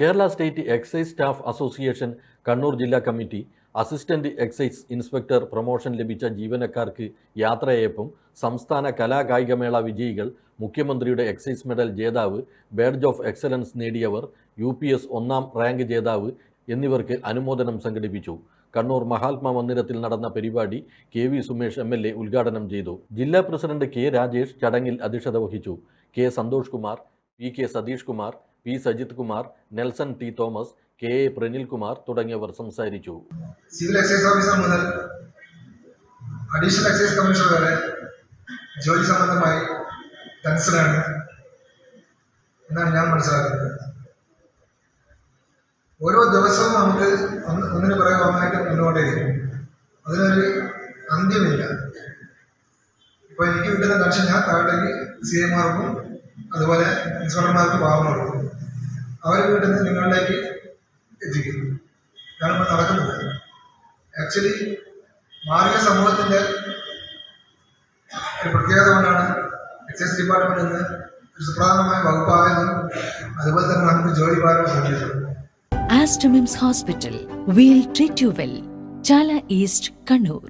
Kerala state excise staff association Kannur ജില്ലാ committee assistant excise inspector promotion ലഭിച്ച ജീവനക്കാർക്ക് യാത്രയയപ്പും സംസ്ഥാന കലാകായികമേള വിജയികൾ മുഖ്യമന്ത്രിയുടെ എക്സൈസ് മെഡൽ ജേതാവ് ബേഡ്ജ് ഓഫ് എക്സലൻസ് നേടിയവർ യു ഒന്നാം റാങ്ക് ജേതാവ് എന്നിവർക്ക് അനുമോദനം സംഘടിപ്പിച്ചു. കണ്ണൂർ മഹാത്മാ മന്ദിരത്തിൽ നടന്ന പരിപാടി K V Sumesh M L A ഉദ്ഘാടനം ചെയ്തു. ജില്ലാ പ്രസിഡന്റ് കെ രാജേഷ് ചടങ്ങിൽ അധ്യക്ഷത വഹിച്ചു. K Santhosh Kumar P K Satheesh Kumar P Sajith Kumar Nelson T Thomas K A Pranilkumar തുടങ്ങിയവർ സംസാരിച്ചു. സിവിൽ എക്സൈസ് ഓഫീസർ മുതൽ അഡീഷണൽ എക്സൈസ് കമ്മീഷണർ വരെ ജോലി സംബന്ധമായി ടെൻഷനാണ് എന്നാണ് ഞാൻ മനസ്സിലാക്കുന്നത്. ഓരോ ദിവസവും നമുക്ക് ഒന്നിനു പുറകെ ഒന്നായിട്ട് മുന്നോട്ടേക്കും അതിനൊരു അന്ത്യമില്ല. ഇപ്പോൾ എനിക്ക് കിട്ടുന്ന ടെൻഷൻ ഞാൻ താഴേക്ക് സി എമാർക്കും അതുപോലെ ഇൻസ്പെക്ടർമാർക്കും പാവം അവർ നിന്ന് നിങ്ങളിലേക്ക് എത്തിക്കുന്നു. ഇതാണ് നടക്കുന്നത് ആക്ച്വലി മാറിയ സമൂഹത്തിന്റെ ഒരു പ്രത്യേകത കൊണ്ടാണ് എക്സൈസ് ഡിപ്പാർട്ട്മെന്റ് ഇന്ന് ഒരു സുപ്രധാനമായ വകുപ്പായതും അതുപോലെ തന്നെ നമുക്ക് ജോലി ഭാരം കൂട്ടിയിട്ടുണ്ട് Aster MIMS hospital we'll treat you well Chala east Kannur.